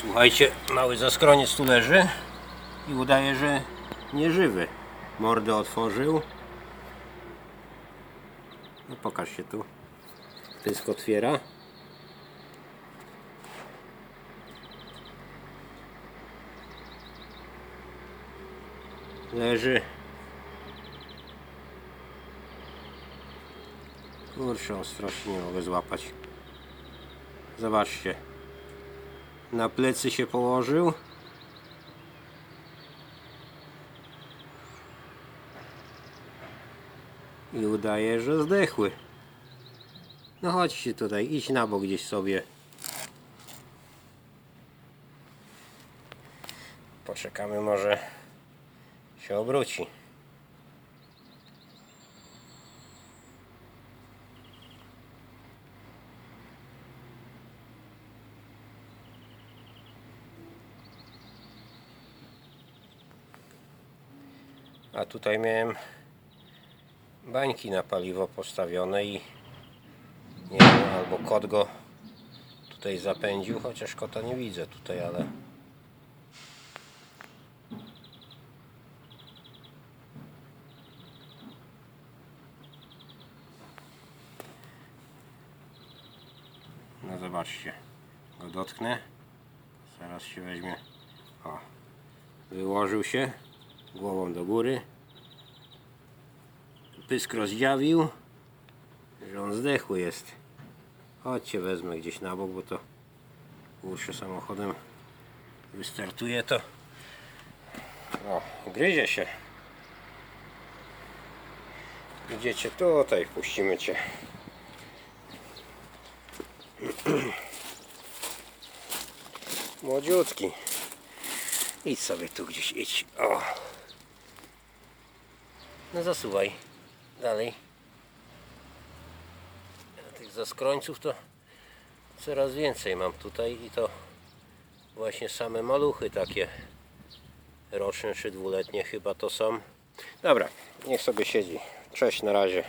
Słuchajcie, mały zaskroniec tu leży i udaje, że nieżywy. Mordę otworzył. No pokaż się tu. Pysk otwiera. Leży. Kurczę, ostrości nie mogę złapać. Zobaczcie. Na plecy się położył. I udaje, że zdechły. No chodźcie tutaj, idź na bok gdzieś sobie. Poczekamy, może się obróci. A tutaj miałem bańki na paliwo postawione i nie wiem, albo kot go tutaj zapędził, chociaż kota nie widzę tutaj, ale no zobaczcie go dotknę. Zaraz się weźmie. O wyłożył się głową do góry. Pysk rozdziawił że on zdechły jest. Chodźcie wezmę gdzieś na bok bo to kurczę samochodem wystartuje to o gryzie się. Idziecie tutaj puścimy cię. Młodziutki. Idź sobie tu gdzieś idź. O no zasuwaj dalej. A Tych zaskrońców to coraz więcej mam tutaj i to właśnie same maluchy takie roczne czy dwuletnie chyba to są. Dobra, niech sobie siedzi. Cześć na razie.